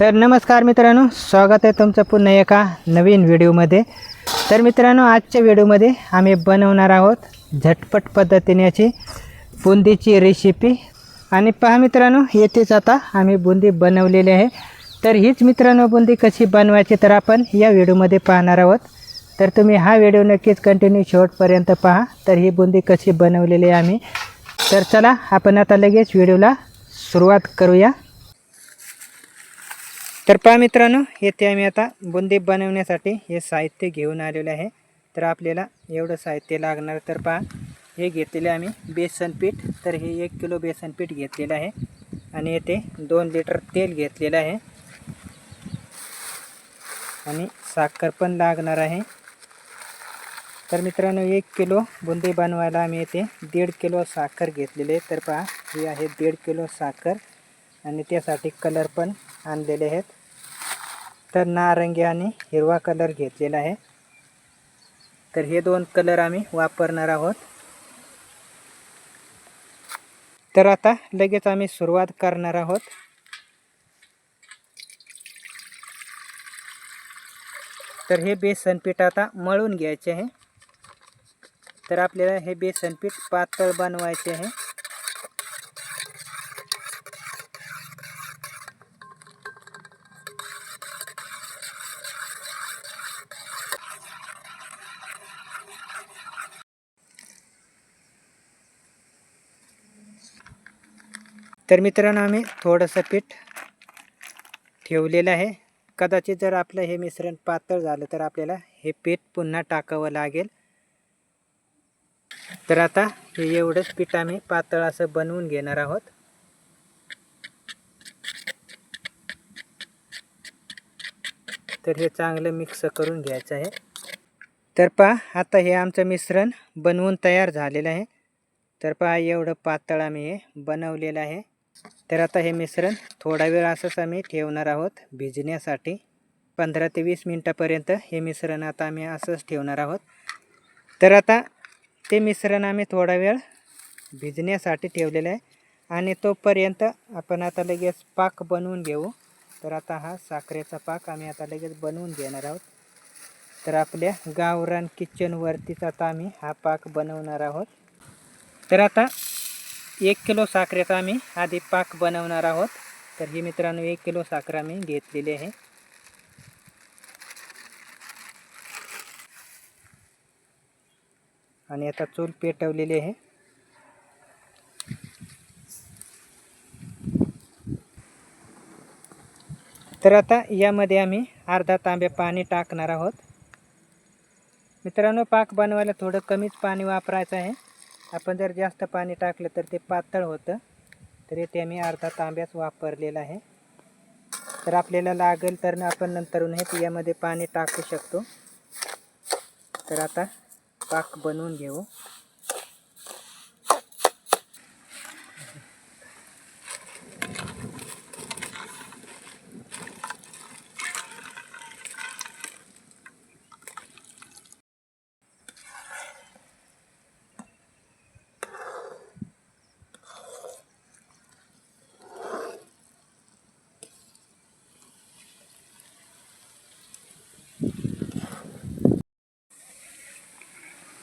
तर नमस्कार मित्रांनो स्वागत आहे तुमचं पुन्हा एका नवीन व्हिडिओमध्ये. तर मित्रांनो आजच्या व्हिडिओमध्ये आम्ही बनवणार आहोत झटपट पद्धतीने याची बुंदीची रेसिपी आणि पहा मित्रांनो येथेच आता आम्ही बुंदी बनवलेली आहे. तर हीच मित्रांनो बुंदी कशी बनवायची तर आपण या व्हिडिओमध्ये पाहणार आहोत. तर तुम्ही हा व्हिडिओ नक्कीच कंटिन्यू शेवटपर्यंत पहा. तर ही बुंदी कशी बनवलेली आहे आम्ही. तर चला आपण आता लगेच व्हिडिओला सुरुवात करूया. तर पहा मित्रांनो येथे आम्ही आता बुंदी बनवण्यासाठी हे साहित्य घेऊन आलेले आहे. तर आपल्याला एवढं साहित्य लागणार तर पहा हे घेतलेले आम्ही बेसन पीठ. तर हे एक किलो बेसन पीठ घेतलेलं आहे. आणि येथे दोन लिटर तेल घेतलेलं आहे. आणि साखर पण लागणार आहे. तर मित्रांनो एक किलो बुंदी बनवायला आम्ही येथे दीड किलो साखर घेतलेली आहे. तर पहा ही आहे दीड किलो साखर. आणि त्यासाठी कलर पण आणलेले आहेत. तर नारंगी आणि हिरवा कलर घेतलेला आहे. तर हे दोन कलर आम्ही वापरणार आहोत. तर आता लगेच आम्ही सुरुवात करणार आहोत. तर हे बेसन पीठ आता मळून घ्यायचे आहे. तर आपल्याला हे बेसन पीठ पातळ बनवायचे आहे. तर मित्रांनो आम्ही थोडंसं पीठ ठेवलेलं आहे. कदाचित जर आपलं हे मिश्रण पातळ झालं तर आपल्याला हे पीठ पुन्हा टाकावं लागेल. तर आता हे एवढंच पीठ आम्ही पातळ असं बनवून घेणार आहोत. तर हे चांगलं मिक्स करून घ्यायचं आहे. तर पहा आता हे आमचं मिश्रण बनवून तयार झालेलं आहे. तर पहा एवढं पातळ आम्ही हे बनवलेलं आहे. तर आता हे मिश्रण थोडा वेळ असंच आम्ही ठेवणार आहोत भिजण्यासाठी. पंधरा ते वीस मिनटापर्यंत हे मिश्रण आता आम्ही असंच ठेवणार आहोत. तर आता ते मिश्रण आम्ही थोडा वेळ भिजण्यासाठी ठेवलेलं आहे. आणि तोपर्यंत आपण आता लगेच पाक बनवून घेऊ. तर आता हा साखरेचा पाक आम्ही आता लगेच बनवून घेणार आहोत. तर आपल्या गावरान किचनवरतीच आता आम्ही हा पाक बनवणार आहोत. तर आता एक किलो साखरेचा आम्ही आधी पाक बनवणार आहोत. तर ही मित्रांनो एक किलो साखर आम्ही घेतलेली आहे. आणि आता चूल पेटवलेली आहे. तर आता यामध्ये आम्ही अर्धा तांबे पाणी टाकणार आहोत. मित्रांनो पाक बनवायला थोडं कमीच पाणी वापरायचं आहे. आपण जर जास्त पाणी टाकलं तर ते पातळ होतं. तर येथे आम्ही अर्धा तांब्याच वापरलेला आहे. तर आपल्याला लागेल तर आपण नंतरून हे यामध्ये पाणी टाकू शकतो. तर आता पाक बनवून घेऊ.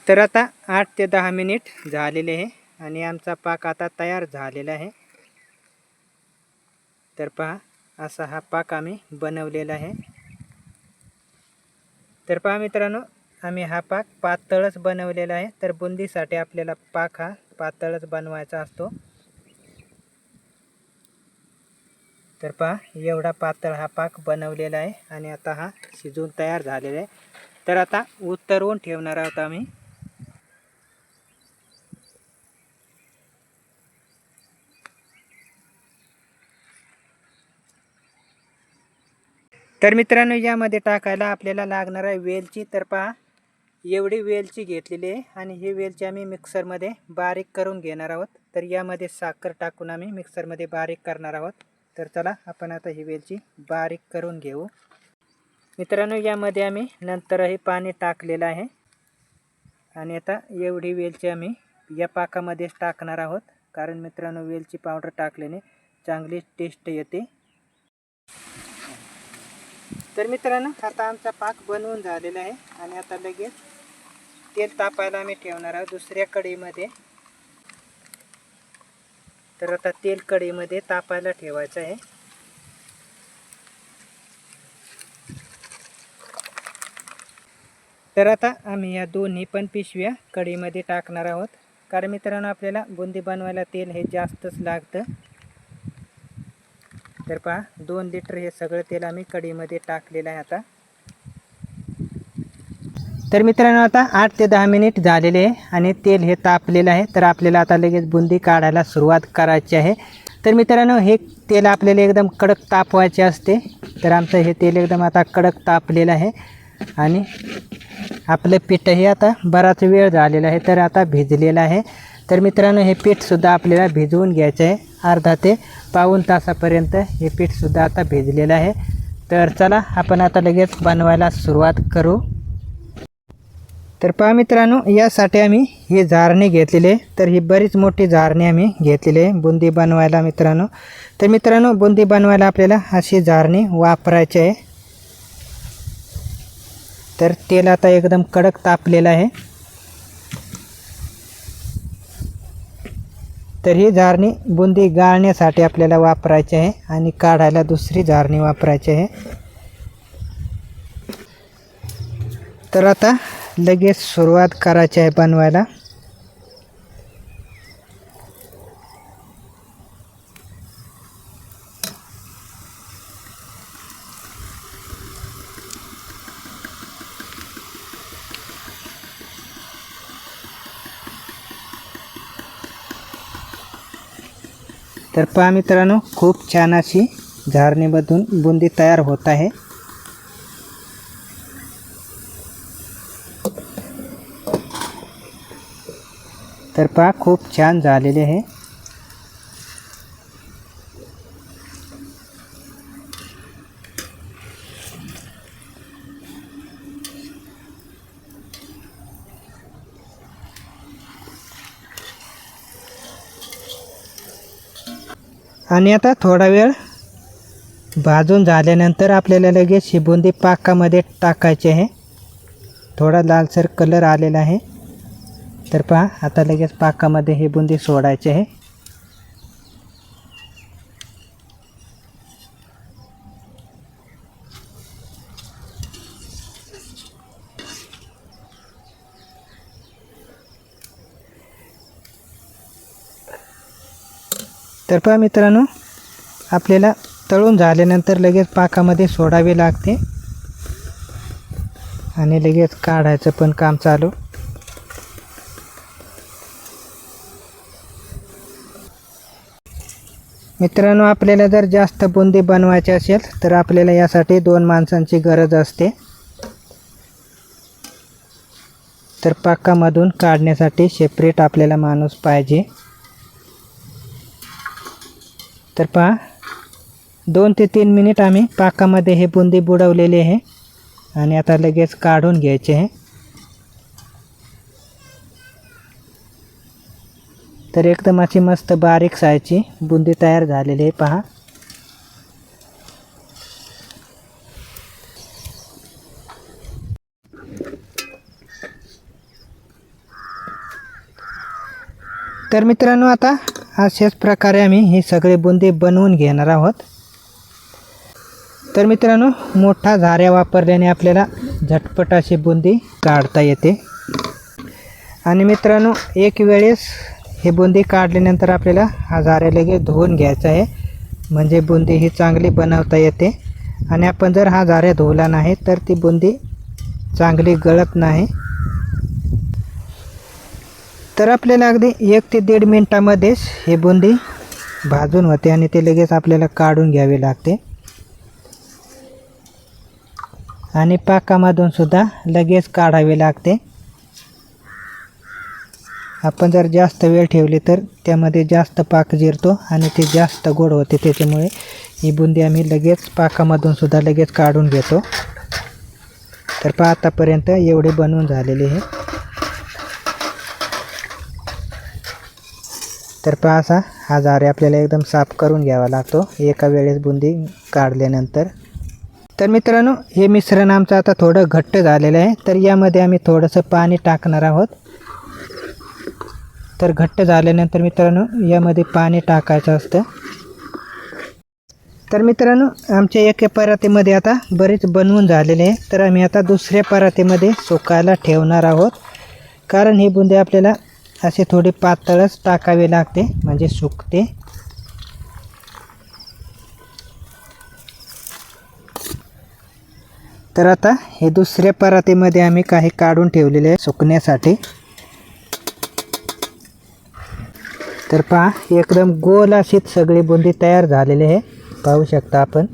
तर आता आठ ते दहा मिनिट झालेले आहे आणि आमचा पाक आता तयार झालेला आहे. तर पहा असा हा पाक आम्ही बनवलेला आहे. तर पहा मित्रांनो आम्ही हा पाक पातळच बनवलेला आहे. तर बुंदीसाठी आपल्याला पाक हा पातळच बनवायचा असतो. तर पहा एवढा पातळ हा पाक बनवलेला आहे आणि आता हा शिजून तयार झालेला आहे. तर आता उतरवून ठेवणार आहोत आम्ही. तर मित्रांनो यामध्ये टाकायला आपल्याला लागणार आहे वेलची. तर पहा एवढी वेलची घेतलेली आहे आणि ही वेलची आम्ही मिक्सरमध्ये बारीक करून घेणार आहोत. तर यामध्ये साखर टाकून आम्ही मिक्सरमध्ये बारीक करणार आहोत. तर चला आपण आता ही वेलची बारीक करून घेऊ. मित्रांनो यामध्ये आम्ही नंतरही पाणी टाकलेलं आहे. आणि आता एवढी वेलची आम्ही या पाकामध्येच टाकणार आहोत. कारण मित्रांनो वेलची पावडर टाकल्याने चांगली टेस्ट येते. तर मित्रांनो आता आमचा पाक बनवून झालेला आहे आणि आता लगेच तेल तापायला आम्ही ठेवणार आहोत दुसऱ्या कढईमध्ये. तर आता तेल कढईमध्ये तापायला ठेवायचं आहे. तर आता आम्ही या दोन्ही पण पिशव्या कढईमध्ये टाकणार आहोत. कारण मित्रांनो आपल्याला बुंदी बनवायला तेल हे जास्तच लागतं. तर पहा दोन लिटर हे सगळं तेल आम्ही कडीमध्ये टाकलेलं आहे आता. तर मित्रांनो आता आठ ते दहा मिनिट झालेले आहे आणि तेल हे तापलेलं आहे. तर आपल्याला आता लगेच बुंदी काढायला सुरुवात करायची आहे. तर मित्रांनो हे तेल आपल्याला एकदम कडक तापवायचे असते. तर आमचं हे तेल एकदम आता कडक तापलेलं आहे. आणि आपलं पीठ हे आता बराच वेळ झालेला आहे तर आता भिजलेलं आहे. तर मित्रांनो हे पीठसुद्धा आपल्याला भिजवून घ्यायचं आहे. अर्धा ते पाऊण तासापर्यंत हे पीठसुद्धा आता भिजलेलं आहे. तर चला आपण आता लगेच बनवायला सुरुवात करू. तर पहा मित्रांनो यासाठी आम्ही ही झारणे घेतलेली. आहे तर ही बरीच मोठी झारणी आम्ही घेतलेली आहे बुंदी बनवायला मित्रांनो. तर मित्रांनो बुंदी बनवायला आपल्याला अशी झारणी वापरायची आहे. तर तेल आता एकदम कडक तापलेलं आहे. तर ही झारणी बुंदी गाळण्यासाठी आपल्याला वापरायची आहे आणि काढायला दुसरी झारणी वापरायची आहे. तर आता लगेच सुरुवात करायची आहे बनवायला. तर पहा मित्रांनो खूप छान अशी झारणीमधून बुंदी तयार होत आहे. तर पहा खूप छान झालेले आहे. आणि आता थोडा वेळ भाजून झाल्यानंतर आपल्याला लगेच ही बुंदी पाकामध्ये टाकायची आहे. थोडा लालसर कलर आलेला आहे. तर पहा आता लगेच पाकामध्ये ही बुंदी सोडायची आहे. तर पहा मित्रांनो आपल्याला तळून झाल्यानंतर लगेच पाकामध्ये सोडावे लागते. आणि लगेच काढायचं पण काम चालू. मित्रांनो आपल्याला जर जास्त बुंदी बनवायची असेल तर आपल्याला यासाठी दोन माणसांची गरज असते. तर पाकामधून काढण्यासाठी सेपरेट आपल्याला माणूस पाहिजे. तर पहा दोन ते तीन मिनिट आम्ही पाकामध्ये हे बुंदी बुडवलेली आहे. आणि आता लगेच काढून घ्यायचे आहे. तर एकदम अशी मस्त बारीक सायची बुंदी तयार झालेली आहे पहा. तर मित्रांनो आता अशाच प्रकारे आम्ही ही सगळे बुंदी बनवून घेणार आहोत. तर मित्रांनो मोठा झाऱ्या वापरल्याने आपल्याला झटपट अशी बुंदी काढता येते. आणि मित्रांनो एक वेळेस हे बुंदी काढल्यानंतर आपल्याला हा झाऱ्या लगेच धुवून घ्यायचा आहे. म्हणजे बुंदी ही चांगली बनवता येते. आणि आपण जर हा झाऱ्या धुवला नाही तर ती बुंदी चांगली गळत नाही. तर आपल्याला अगदी एक ते दीड मिनटामध्येच हे बुंदी भाजून होते आणि ते लगेच आपल्याला काढून घ्यावे लागते. आणि पाकामधून सुद्धा लगेच काढावे लागते. आपण जर जास्त वेळ ठेवली तर त्यामध्ये जास्त पाक जिरतो आणि ते जास्त गोड होते. त्याच्यामुळे ही बुंदी आम्ही लगेच पाकामधून सुद्धा लगेच काढून घेतो. तर पहा आतापर्यंत एवढे बनवून झालेले हे. तर पहा असा हा जारे आपल्याला एकदम साफ करून घ्यावा लागतो. एका वेळेस बुंदी काढल्यानंतर. तर मित्रांनो हे मिश्रण आमचं आता थोडं घट्ट झालेलं आहे. तर यामध्ये आम्ही थोडंसं पाणी टाकणार आहोत. तर घट्ट झाल्यानंतर मित्रांनो यामध्ये पाणी टाकायचं असतं. तर मित्रांनो आमच्या एका परातीमध्ये आता बरेच बनवून झालेले आहे. तर आम्ही आता दुसऱ्या परातीमध्ये सुकायला ठेवणार आहोत. कारण ही बुंदी आपल्याला असे थोडे पातळच टाकावे लागते म्हणजे सुकते. तर आता हे दुसऱ्या परातीमध्ये आम्ही काही काढून ठेवलेले आहे सुकण्यासाठी. तर पहा एकदम गोल अशीच सगळी बुंदी तयार झालेली आहे. पाहू शकता आपण.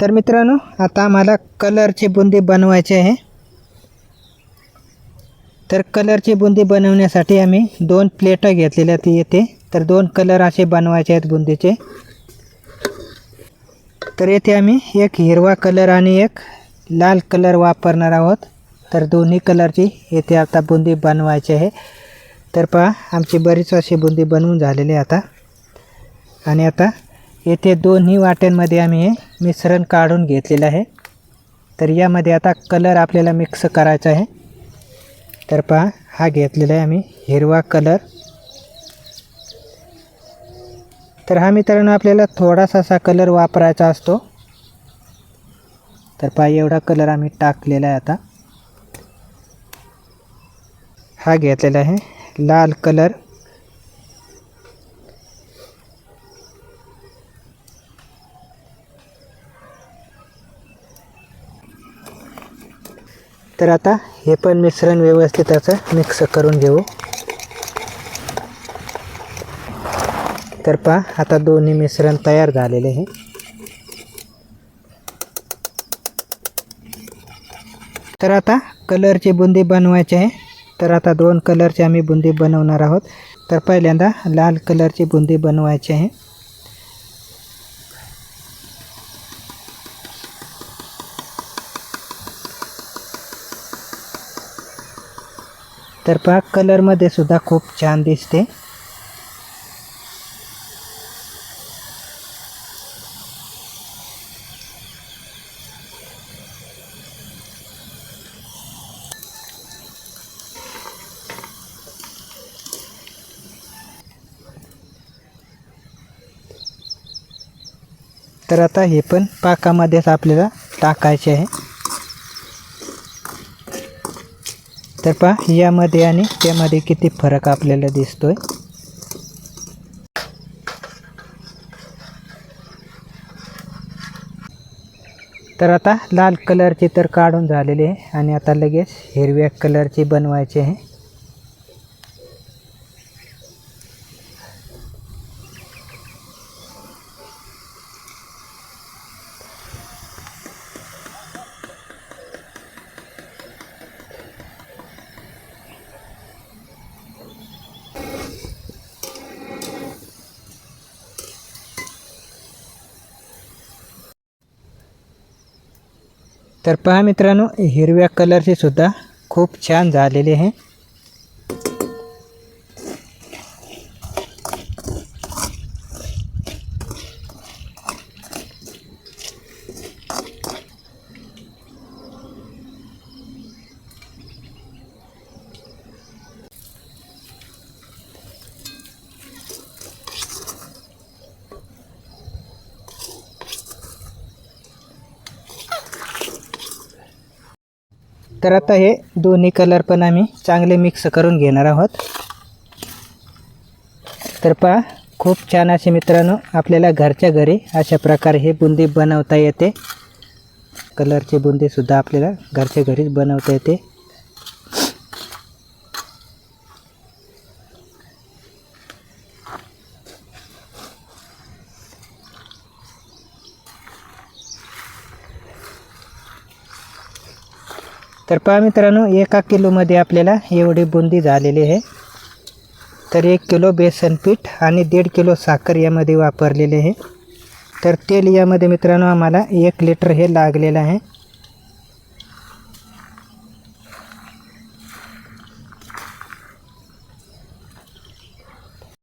तर मित्रांनो आता आम्हाला कलरची बुंदी बनवायची आहे. तर कलरची बुंदी बनवण्यासाठी आम्ही दोन प्लेटं घेतलेल्या ती येते तर दोन कलर असे बनवायचे आहेत बुंदीचे. तर येथे आम्ही एक हिरवा कलर आणि एक लाल कलर वापरणार आहोत. तर दोन्ही कलरची येथे आता बुंदी बनवायची आहे. तर पहा आमची बरीच अशी बुंदी बनवून झालेली आहे आता. आणि आता येथे दोन्ही वाट्यांमध्ये आम्ही हे मिश्रण काढून घेतलेलं आहे. तर यामध्ये आता कलर आपल्याला मिक्स करायचा आहे. तर पहा हा घेतलेला आहे आम्ही हिरवा कलर. तर हा मित्रांनो आपल्याला थोडासा असा कलर वापरायचा असतो. तर पहा एवढा कलर आम्ही टाकलेला आहे आता. हा घेतलेला आहे लाल कलर. तर आता हे पण मिश्रण व्यवस्थित असं मिक्स करून घेऊ. तर पहा आता दोन्ही मिश्रण तयार झालेले आहे. तर आता कलरची बुंदी बनवायची आहे. तर आता दोन कलरची आम्ही बुंदी बनवणार आहोत. तर पहिल्यांदा लाल कलरची बुंदी बनवायची आहे. तर पाक कलरमध्ये सुद्धा खूप छान दिसते. तर आता हे पण पाकामध्येच आपल्याला टाकायचे आहे. तर पहा यामध्ये आणि त्यामध्ये किती फरक आपल्याला दिसतोय. तर आता लाल कलरची तर काढून झालेली आहे आणि आता लगेच हिरव्या कलरची बनवायची आहे. तर पहा मित्रांनो हिरव्या कलरचे सुद्धा खूप छान झालेले आहे तर आता हे दोन्ही कलर पण आम्ही चांगले मिक्स करून घेणार आहोत. तर पहा खूप छान असे मित्रांनो आपल्याला घरच्या घरी अशा प्रकारे हे बुंदी बनवता येते. कलरची बुंदीसुद्धा आपल्याला घरच्या घरीच बनवता येते. तर पहा मित्रांनो एका किलोमध्ये आपल्याला एवढी बुंदी झालेली आहे. तर एक किलो बेसन पीठ आणि दीड किलो साखर यामध्ये वापरलेले आहे. तर तेल यामध्ये मित्रांनो आम्हाला एक लिटर हे लागलेलं आहे.